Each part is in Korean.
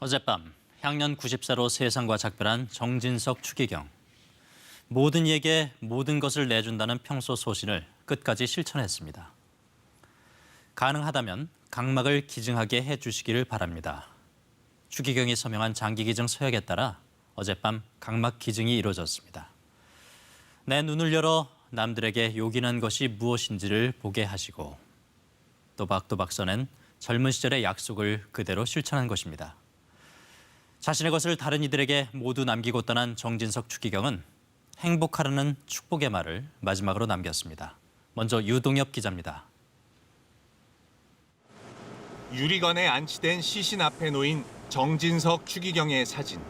어젯밤 향년 90세로 세상과 작별한 정진석 추기경. 모든 이에게 모든 것을 내준다는 평소 소신을 끝까지 실천했습니다. 가능하다면 각막을 기증하게 해주시기를 바랍니다. 추기경이 서명한 장기 기증 서약에 따라 어젯밤 각막 기증이 이루어졌습니다. 내 눈을 열어 남들에게 요긴한 것이 무엇인지를 보게 하시고 또박또박 써낸 젊은 시절의 약속을 그대로 실천한 것입니다. 자신의 것을 다른 이들에게 모두 남기고 떠난 정진석 추기경은 행복하라는 축복의 말을 마지막으로 남겼습니다. 먼저 유동엽 기자입니다. 유리건에 안치된 시신 앞에 놓인 정진석 추기경의 사진.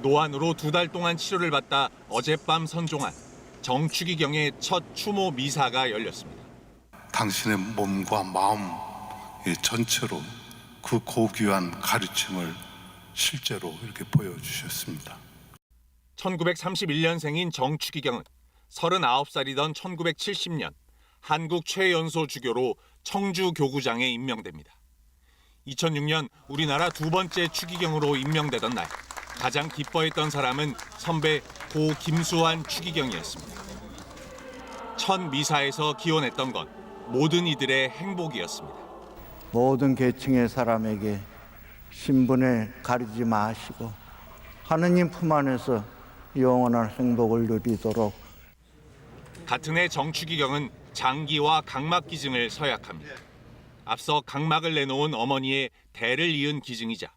노안으로 두 달 동안 치료를 받다 어젯밤 선종한 정추기경의 첫 추모 미사가 열렸습니다. 당신의 몸과 마음 이 전체로 그 고귀한 가르침을 실제로 이렇게 보여주셨습니다. 1931년생인 정추기경은 39살이던 1970년 한국 최연소 주교로 청주 교구장에 임명됩니다. 2006년 우리나라 두 번째 추기경으로 임명되던 날 가장 기뻐했던 사람은 선배 고 김수환 추기경이었습니다. 첫 미사에서 기원했던 건 모든 이들의 행복이었습니다. 모든 계층의 사람에게 신분을 가리지 마시고 하느님 품 안에서 영원한 행복을 누리도록 같은 해 정추기경은 장기와 각막 기증을 서약합니다. 앞서 각막을 내놓은 어머니의 대를 이은 기증이자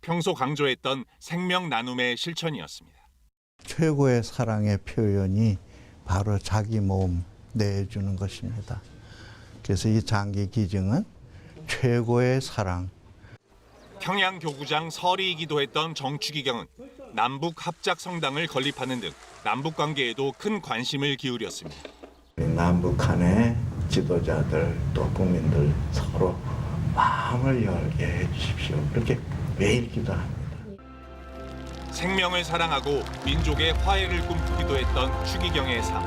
평소 강조했던 생명 나눔의 실천이었습니다. 최고의 사랑의 표현이 바로 자기 몸 내주는 것입니다. 그래서 이 장기 기증은 최고의 사랑, 평양 교구장 설이기도 했던 정추기경은 남북 합작 성당을 건립하는 등 남북 관계에도 큰 관심을 기울였습니다. 남북한의 지도자들 또 국민들 서로 마음을 열게 해주십시오. 그렇게 매일 기도합니다. 생명을 사랑하고 민족의 화해를 꿈꾸기도 했던 추기경의 삶.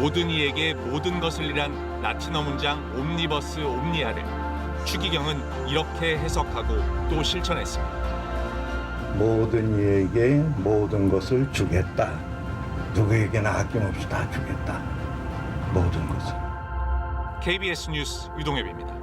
모든 이에게 모든 것을 이란 라틴어 문장 옴니버스 옴니아를 추기경은 이렇게 해석하고 또 실천했습니다. 모든 이에게 모든 것을 주겠다. 누구에게나 아낌없이 다 주겠다. 모든 것을. KBS 뉴스 유동엽입니다.